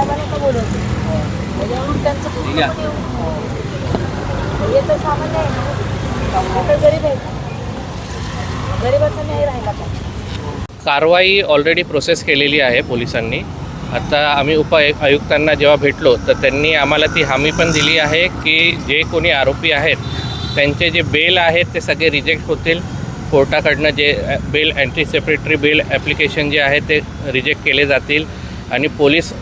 साहेबांना का बोलवते. त्याच्यावरून त्यांचं पूर्ण ठीक आहे. पण येऊ हे तर सामान्य आहे ना. तर गरीब आहे. गरीबाचा न्याय राहिला का कारवाई ऑलरेडी प्रोसेस केलेली आहे पोलिसांनी. आता आम्ही उप आयुक्तांना जेव्हा भेटलो तर त्यांनी आम्हाला ती हमी पण दिली आहे की जे कोणी आरोपी आहेत त्यांचे जे बेल आहेत ते सगळे रिजेक्ट होतील. कोर्टाकडनं जे बेल अँटीसेपरेटरी बेल ॲप्लिकेशन जे आहे ते रिजेक्ट केले जातील. आणि पोलीस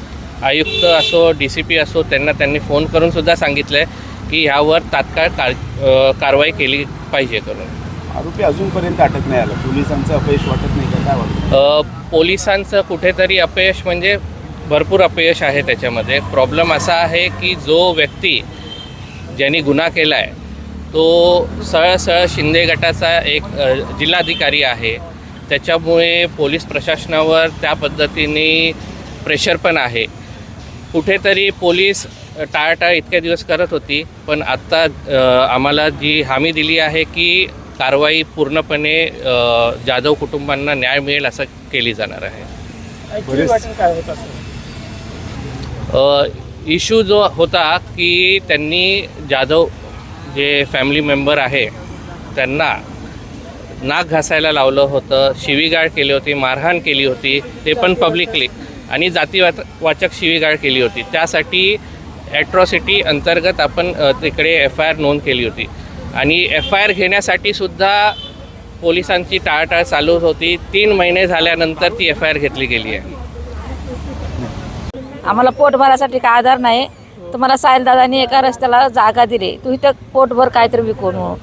आयुक्त असो डी सी पी असो त्यांना त्यांनी फोन करून सुद्धा सांगितलं आहे की ह्यावर तात्काळ कार कारवाई केली पाहिजे करून. आरोपी अजूनपर्यंत अटक नाही आला. पोलिसांचं अपयश वाटत नाही का? काय वाटतं? पोलिसांचं कुठेतरी अपयश म्हणजे भरपूर अपयश आहे त्याच्यामध्ये. प्रॉब्लेम असा आहे की जो व्यक्ती ज्यांनी गुन्हा केला आहे तो सरळ शिंदे गटाचा एक जिल्हाधिकारी आहे. त्याच्यामुळे पोलीस प्रशासनावर त्या पद्धतीने प्रेशर पण आहे. कुठेतरी पोलीस टाळाटाळ इतके दिवस करत होती पण आत्ता आम्हाला जी हमी दिली आहे की कारवाई पूर्णपणे जाधव कुटुंबांना न्याय मिळेल असं केली जाणार आहे. इश्यू जो होता की त्यांनी जाधव जे फॅमिली मेंबर आहे त्यांना नाक घासायला लावलं होतं शिवीगाळ केली होती मारहाण केली होती ते पण पब्लिकली आणि जातीवाच वाचक शिवीगाळ केली होती. त्यासाठी ॲट्रॉसिटी अंतर्गत आपण तिकडे एफ आय आर नोंद केली होती. आणि एफ आय आर घेण्यासाठी सुद्धा पोलिसांची टाळाटाळ चालू होती. तीन महिने झाल्यानंतर ती एफ आय आर घेतली गेली आहे. आम्हाला पोट भरासाठी काय आधार नाही. तुम्हाला साहिल दादानी एका रस्त्याला जागा दिली. तू इथं पोटभर काहीतरी विकून हो.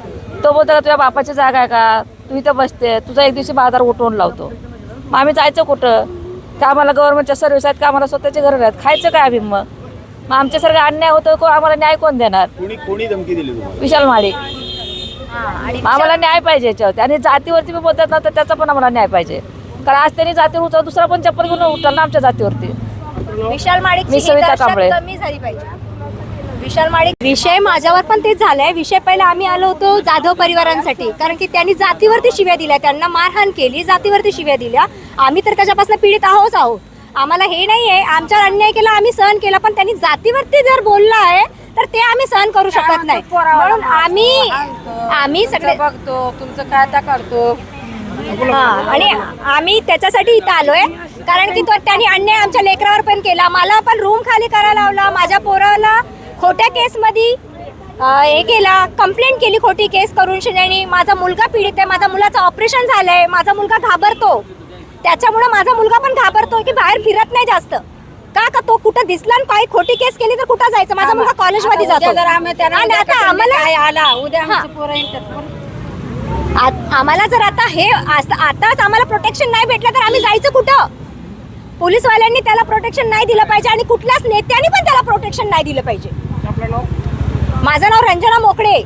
तो बोलतो का तुझ्या बापाची जागा आहे का? तू इथं बसते. तुझा एक दिवशी बाजार उठवून लावतो. मग आम्ही जायचं कुठं? का आम्हाला गव्हर्नमेंटच्या सर्व्हिस आहेत का आम्हाला स्वतःचे घर आहेत खायचं काय आम्ही मग? मग आमच्यासारखं अन्याय होतो को आम्हाला न्याय कोण देणार? कोणी कोणी धमकी दिली तुम्हाला? विशाल माडिक मग आम्हाला न्याय पाहिजे याच्यावरती. आणि जातीवरती बी बोलतात ना तर त्याचा पण आम्हाला न्याय पाहिजे. कारण आज त्यांनी जातीवर उचल दुसरा पण चप्पल घेऊन उठला ना आमच्या जातीवरती. विशाल माडिक मी सविता कांबळे. कमी झाली पाहिजे. विशाल माडिक विषय माझ्यावर पण तेच झालाय. विषय पहिला आम्ही आलो होतो जाधव परिवारांसाठी. कारण की त्यांनी जातीवरती शिव्या दिल्या. त्यांना मारहाण केली जातीवरती शिव्या दिल्या. आम्ही तर त्याच्यापासून पीडित आहोत आहोत. आम्हाला हे नाही आहे आमच्यावर अन्याय केला आम्ही सहन केला पण त्यांनी जातीवरती जर बोलला आहे तर ते आम्ही सहन करू शकत नाही. म्हणून आम्ही आम्ही सगळे बघतो तुमचं काय आता करतो. हा आणि आम्ही त्याच्यासाठी इथं आलोय कारण की तो त्यांनी अन्याय आमच्या लेकरावर पण केला. मला पण रूम खाली करायला लावला माझ्या पोराला खोट्या केसमध्ये हे केला कंप्लेंट केली खोटी केस करून शिण्यानी माझा मुलगा पीडित आहे माझा मुलाचं ऑपरेशन झालंय माझा मुलगा घाबरतो. त्याच्यामुळे माझा मुलगा पण घाबरतो की बाहेर फिरत नाही जास्त. का का तो कुठं दिसला आणि काही खोटी केस केली तर कुठं जायचं? माझा मुलगा कॉलेजमध्ये जातो. आणि आता आम्हाला जर आता हे आताच आम्हाला प्रोटेक्शन नाही भेटलं तर आम्ही जायचं कुठं? पोलीसवाल्यांनी त्याला प्रोटेक्शन नाही दिलं पाहिजे आणि कुठल्याच नेत्यांनी पण त्याला प्रोटेक्शन नाही दिलं पाहिजे. माझं नाव रंजना मोकळे.